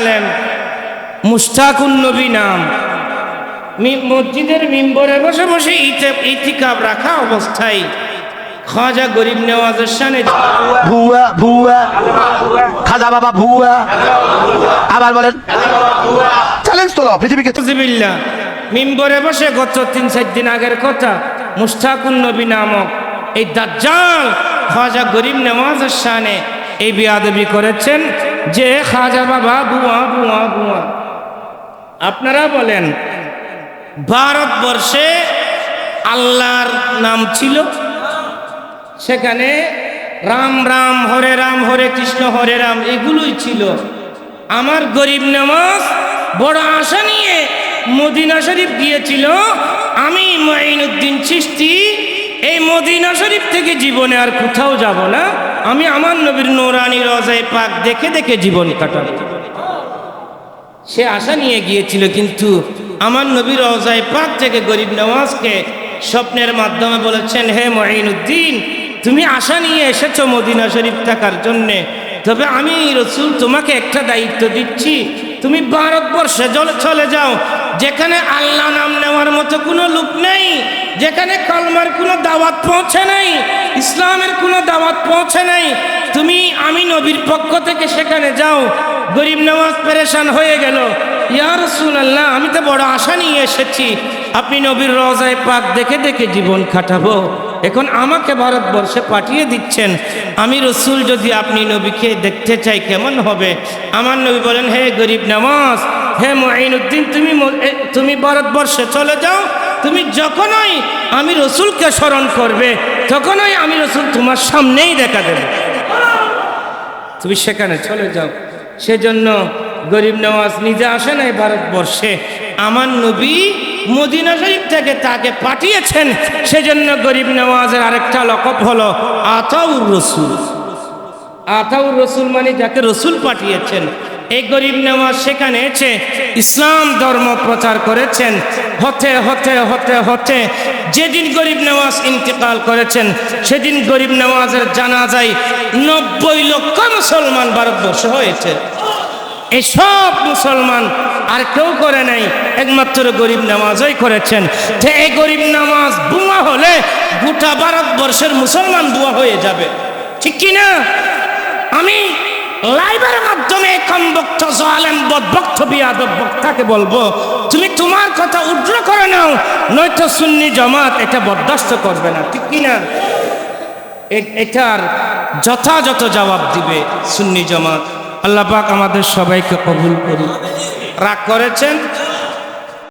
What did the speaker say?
আলেম মুস্তাকুন নবী নাম। মসজিদের মিম্বরে বসে বসে ইতে- ইতিকাব রাখা অবস্থায় খাজা গরিব নেওয়াজের সানে ভুয়া ভুয়া। খাজা বাবা ভুয়া। আবার বলেন চ্যালেঞ্জ তোলো পৃথিবীকে জিবিল্লা মিম্বরে বসে গত তিন চার দিন আগের কথা মুস্তাকুন নবী নামক এই দাজ্জাল খাজা গরিব নেওয়াজের শানে এই বিয়াদবি করেছেন। যে খাজা বাবা, বুয়া বুয়া বুয়া। আপনারা বলেন, ভারতবর্ষে আল্লাহর নাম ছিল? সেখানে রাম রাম, হরে রাম, হরে কৃষ্ণ, হরে রাম, এগুলোই ছিল। আমার গরিব নামাজ বড় আশা নিয়ে মদিনা শরীফ গিয়েছিল। আমি মঈনুদ্দিন চিস্তি এই মদিনা শরীফ থেকে জীবনে আর কোথাও যাব না। আমি আমার নবীর নোরানি রজায় পাক দেখে দেখে জীবন কাটাবো সে আশা নিয়ে গিয়েছিল, কিন্তু আমার নবীর রজায় পাক থেকে গরিব নওয়াজকে স্বপ্নের মাধ্যমে বলেছেন, হে মঈনুদ্দিন, তুমি আশা নিয়ে এসেছ মদিনা শরীফ থাকার জন্যে। তবে আমি রসুল তোমাকে একটা দায়িত্ব দিচ্ছি। তুমি ভারতবর্ষে চলে যাও, যেখানে আল্লাহ নাম নেওয়ার মতো কোনো লোক নেই, যেখানে কলমার কোনো দাওয়াত পৌঁছে নাই, ইসলামের কোনো দাওয়াত পৌঁছে নাই তুমি আমি নবীর পক্ষ থেকে সেখানে যাও। গরিব নামাজ পেরেশান হয়ে গেল। ইয়া রাসূলুল্লাহ, আমি তো বড় আশা নিয়ে এসেছি। আপনি নবীর রজায় পাক দেখে দেখে জীবন কাটাবো। এখন আমাকে ভারতবর্ষে পাঠিয়ে দিচ্ছেন। আমি রসুল যদি আপনি নবীকে দেখতে চাই, কেমন হবে? আমার নবী বলেন, হে গরিব নামাজ, হে মঈনুদ্দিন, তুমি তুমি ভারতবর্ষে চলে যাও। তুমি যখনই আমি রসুলকে স্মরণ করবে, তখনই আমি রসুল তোমার সামনেই দেখা দেবে। তুমি সেখানে চলে যাও। সেজন্য গরিব নওয়াজ নিজে আসে নাই ভারতবর্ষে। আমার নবী মদিনা শরীফ থেকে তাকে পাঠিয়েছেন। সেজন্য গরিব নওয়াজের আরেকটা লকব হলো আতাউর রসুল। আতাউর রসুল মানে যাকে রসুল পাঠিয়েছেন। এই গরিব নওয়াজ সেখানে এসে ইসলাম ধর্ম প্রচার করেছেন। হতে হতে হতে হতে যেদিন গরিব নওয়াজ ইন্তেকাল করেছেন, সেদিন গরিব নওয়াজের জানা যায় নব্বই লক্ষ মুসলমান ভারতবর্ষে হয়েছে। এই সব মুসলমান আর কেউ করে নাই, একমাত্র গরিব নামাজই করেছেন। তো এই গরিব নামাজ বুয়া হলে গোটা ভারতবর্ষের মুসলমান বুয়া হয়ে যাবে। ঠিক কি না আমি লাইভের মাধ্যমে কম বক্ত জালেম বদবক্ত বিয়াদব বক্তাকে বলব, তুমি তোমার কথা উদ্র করে নাও, নয়তো সুন্নি জমাত এটা বরদাস্ত করবে না। ঠিক কিনা এটার যথাযথ জবাব দিবে সুন্নি জমাত। আল্লাহ পাক আমাদের সবাইকে কবুল করুন রাগ করেছেন?